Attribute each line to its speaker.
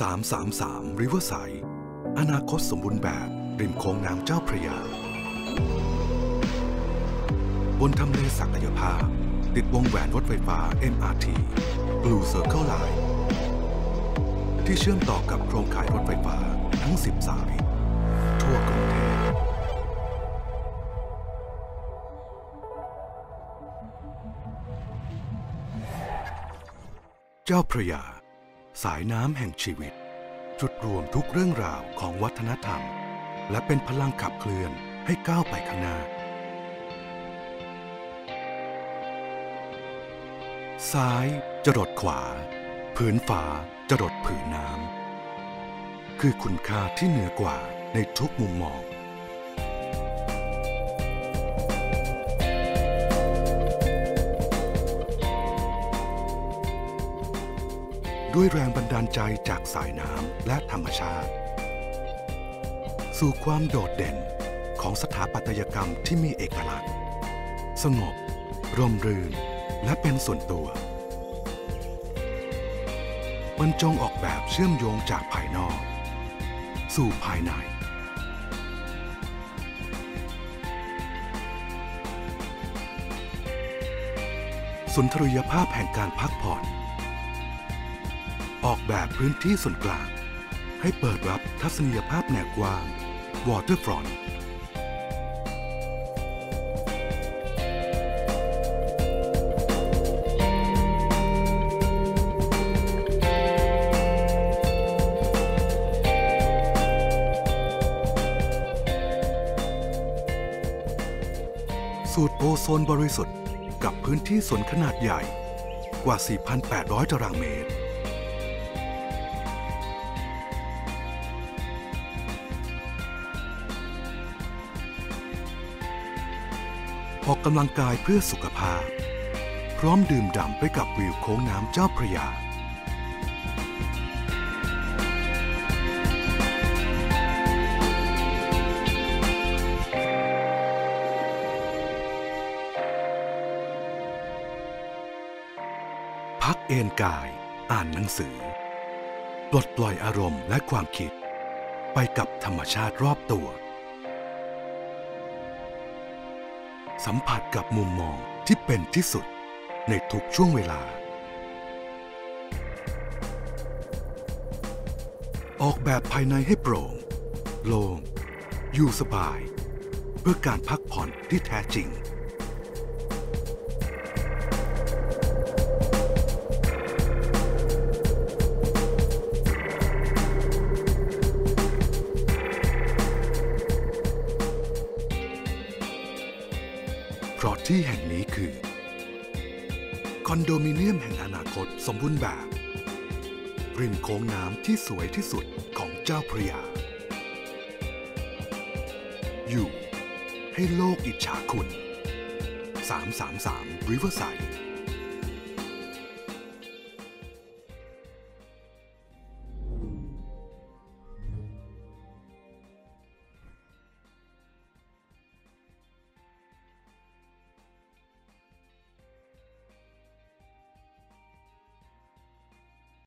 Speaker 1: 333 Riverside อนาคตสมบูรณ์แบบริมโค้งน้ำเจ้าพระยา บนทำเลศักยภาพ ติดวงแหวนรถไฟฟ้า MRT Blue Circle Line ที่เชื่อมต่อกับโครงข่ายรถไฟฟ้าทั้ง 10 สายทั่วกรุงเทพเจ้าพระยา สายน้ำแห่งชีวิต จุดรวมทุกเรื่องราวของวัฒนธรรม และเป็นพลังขับเคลื่อนให้ก้าวไปข้างหน้า ซ้ายจรดขวา ผืนฟ้าจรดผืนน้ำ คือคุณค่าที่เหนือกว่าในทุกมุมมอง ด้วยแรงบันดาลใจจากสายน้ำและธรรมชาติ สู่ความโดดเด่นของสถาปัตยกรรมที่มีเอกลักษณ์ สงบ ร่มรื่น และเป็นส่วนตัว บรรจงออกแบบเชื่อมโยงจากภายนอก สู่ภายใน สุนทรียภาพแห่งการพักผ่อน ออกแบบพื้นที่ส่วนกลาง ให้เปิดรับทัศนียภาพแนวกว้าง Waterfront สูตรโอโซนบริสุทธิ์กับพื้นที่สวนขนาดใหญ่กว่า 4,800 ตารางเมตร ออกกำลังกายเพื่อสุขภาพ พร้อมดื่มด่ำไปกับวิวโค้งน้ำเจ้าพระยาพักเอนกาย อ่านหนังสือปลดปล่อยอารมณ์และความคิด ไปกับธรรมชาติรอบตัว สัมผัสกับมุมมองที่เป็นที่สุดในทุกช่วงเวลา ออกแบบภายในให้โปร่ง โล่ง อยู่สบาย เพื่อการพักผ่อนที่แท้จริง เพราะที่แห่งนี้คือ คอนโดมิเนียมแห่งอนาคตสมบูรณ์แบบ ริมโค้งน้ำที่สวยที่สุดของเจ้าพระยา อยู่ให้โลกอิจฉาคุณ 333 Riverside